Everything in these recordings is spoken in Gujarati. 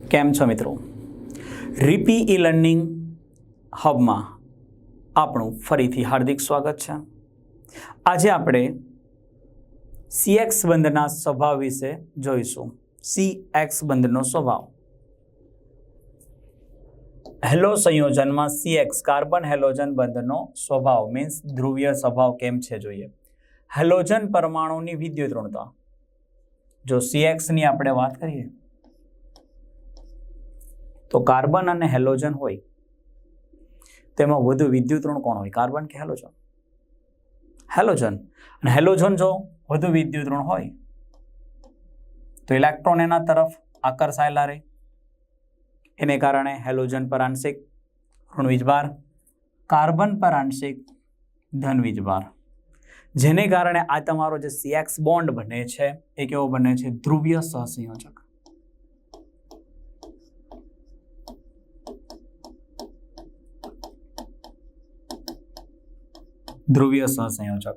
કેમ છો મિત્રો? રીપી ઈ લર્નિંગ હબમાં આપણું ફરીથી હાર્દિક સ્વાગત છે. આજે આપણે સીએક્સ બંધના સ્વભાવ વિશે જોઈશું. સી એક્સ બંધનો સ્વભાવ. હેલો સંયોજનમાં સીએક્સ કાર્બન હેલોજન બંધનો સ્વભાવ મીન્સ ધ્રુવીય સ્વભાવ કેમ છે જોઈએ? હેલોજન પરમાણુની વિદ્યુત ઋણતા જો સીએક્સની આપણે વાત કરીએ તો કાર્બન અને હેલોજન હોય. તેમાં વધુ વિદ્યુત કોણ હોય? કાર્બન કે હેલોજન? હેલોજન. અને હેલોજન જો વધુ વિદ્યુત ઋણ હોય, તો ઇલેક્ટ્રોન એના તરફ આકર્ષાયેલા રહે. એને કારણે હેલોજન પર આંશિક ઋણ વીજભાર, કાર્બન પર આંશિક ધન વીજભાર. જેને કારણે આ તમારો જે સીએક્સ બોન્ડ બને છે, એ કેવો બને છે? ધ્રુવીય સહસંયોજક. ધ્રુવીય સહસંયોજક.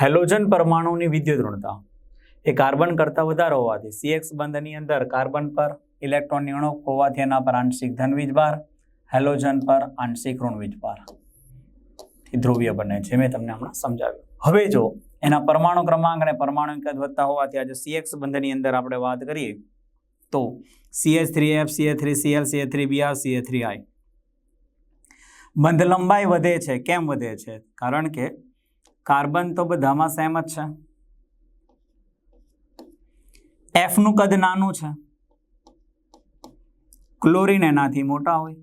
હેલોજન પરમાણુની વિદ્યુત ઋણતા એ કાર્બન કરતાં વધારે હોવાથી સીએક્સ બંધની અંદર કાર્બન પર ઇલેક્ટ્રોનની અણુ હોવાથી એના પર આંશિક ધન વીજભાર હેલોજન પર આંશિક ઋણ વીજભાર એ ધ્રુવીય બને છે, મેં તમને હમણાં સમજાવ્યું. હવે જો એના પરમાણુ ક્રમાંક અને પરમાણુ કદ વધતા હોવાથી આજે સીએક્સ બંધની અંદર આપણે વાત કરીએ, તો CH three F CA three CL CA three BR CA three I બંધ લંબાઈ વધે છે. કેમ વધે છે? કારણ કે કાર્બન તો બધામાં સેમ જ છે. એફનું કદ નાનું છે. ક્લોરિન એનાથી મોટા હોય.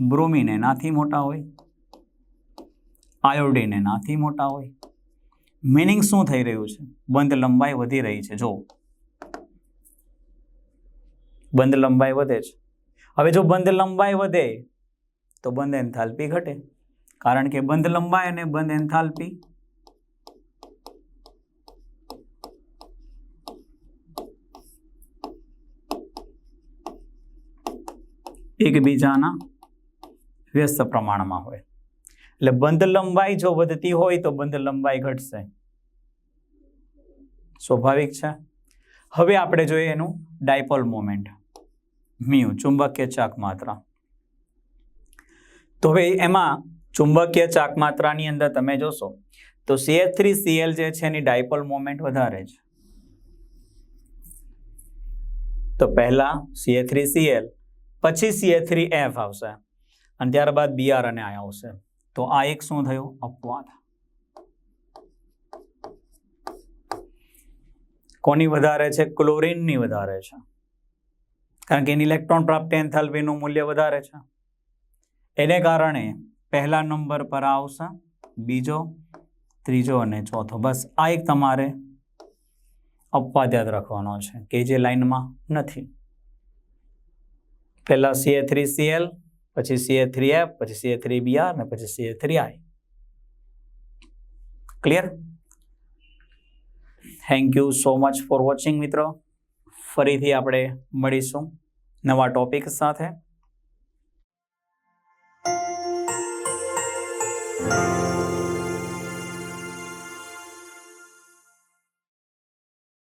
બ્રોમિન એનાથી મોટા હોય. આયોડિન એનાથી મોટા હોય. મિનિંગ શું થઈ રહ્યું છે? બંધ લંબાઈ વધી રહી છે. જો બંધ લંબાઈ વધે છે. હવે જો બંધ લંબાઈ વધે તો બંધ એન્થાલ્પી ઘટે. કારણ કે બંધ લંબાઈ અને બંધ એન્થાલ્પી એકબીજાના વ્યસ્ત પ્રમાણમાં હોય. એટલે બંધ લંબાઈ જો વધતી હોય તો બંધ લંબાઈ ઘટશે. સ્વાભાવિક છે? હવે આપણે જોઈએ એનું ડાયપોલ મોમેન્ટ. મ્યુ, ચુંબકીય ચાક માત્રા. તો હવે એમાં ચુંબકીય ચાક માત્રાની અંદર તમે જોશો, તો સીએચ થ્રી સીએલ જે છે એની ડાયપોલ મોમેન્ટ વધારે છે. તો પહેલા સીએ થ્રી સીએલ પછી સીએ થ્રી એફ આવશે, અને ત્યારબાદ બીઆર અને આ આવશે. તો આ એક શું થયું? અપવાદ. કોની વધારે છે? ક્લોરીનની વધારે છે. કારણ કે એની ઇલેક્ટ્રોન પ્રાપ્તિ એન્થાલ્પીનું મૂલ્ય વધારે છે. એને કારણે પહેલા નંબર પર આવશે, બીજો, ત્રીજો અને ચોથો. બસ આ એક તમારે અપવાદ યાદ રાખવાનો છે કે જે લાઈનમાં નથી. પહેલાં સીએ થ્રી સીએલ પછી સીએ થ્રી એફ પછી સીએ થ્રી બીઆર ને પછી CA three I clear thank you so much for watching મિત્રો. ફરીથી આપણે મળીશું નવા ટોપિક સાથે.